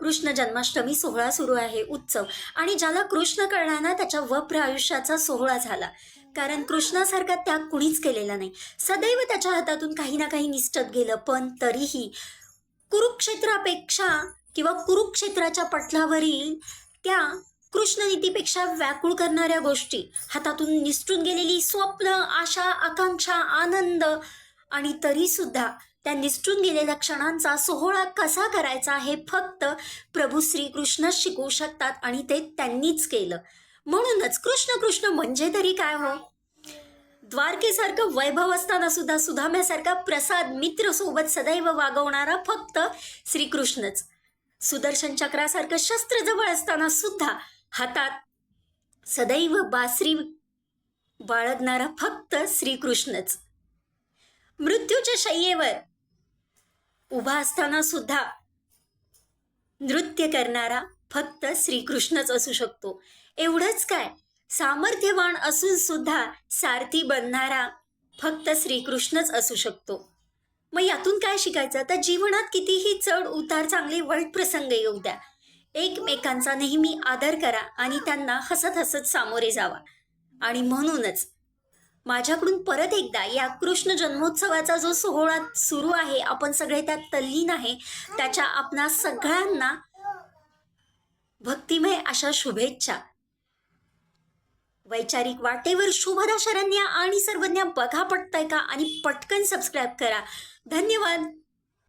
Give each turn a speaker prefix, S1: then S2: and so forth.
S1: कृष्ण जन्माष्टमी सोहळा सुरू आहे उत्सव. आणि ज्याला कृष्ण कळला ना त्याच्या वप्र आयुष्याचा सोहळा झाला. कारण कृष्णासारखा त्याग कुणीच केलेला नाही. सदैव त्याच्या हातातून काही ना काही निष्ठत गेलं पण तरीही कुरुक्षेत्रापेक्षा किंवा कुरुक्षेत्राच्या पटलावरील त्या कृष्णनीतीपेक्षा व्याकुळ करणाऱ्या गोष्टी हातातून निसटून गेलेली स्वप्न आशा आकांक्षा आनंद आणि तरीसुद्धा त्या निसटून गेलेल्या क्षणांचा सोहळा कसा करायचा हे फक्त प्रभू श्रीकृष्णच शिकवू शकतात आणि ते त्यांनीच केलं. म्हणूनच कृष्ण कृष्ण म्हणजे तरी काय हो? द्वारकेसारखं वैभव असताना सुद्धा सुधाम्यासारखा प्रसाद मित्र सोबत सदैव वागवणारा फक्त श्रीकृष्णच. सुदर्शन चक्रासारखं शस्त्र जवळ असताना सुद्धा हातात सदैव बासरी बाळगणारा फक्त श्रीकृष्णच. मृत्यूच्या शय्येवर उभा असताना सुद्धा नृत्य करणारा फक्त श्रीकृष्णच असू शकतो. एवढंच काय सामर्थ्यवान असून सुद्धा सारथी बनणारा फक्त श्रीकृष्णच असू शकतो. मग यातून काय शिकायचं? तर जीवनात कितीही चढ उतार चांगले वाईट प्रसंग येऊ द्या. एकमेकांचा नेहमी आदर करा आणि त्यांना हसत हसत सामोरे जावा. आणि म्हणूनच माझ्याकडून परत एकदा या कृष्ण जन्मोत्सवाचा जो सोहळा सुरू आहे आपण सगळे त्यात तल्लीन आहे त्याच्या आपणा सगळ्यांना भक्तिमय अशा शुभेच्छा. वैचारिक वाटेवर शुभदा शरण्या आणि सर्वज्ञ बघा पटताय का? आणि पटकन सबस्क्राईब करा. धन्यवाद.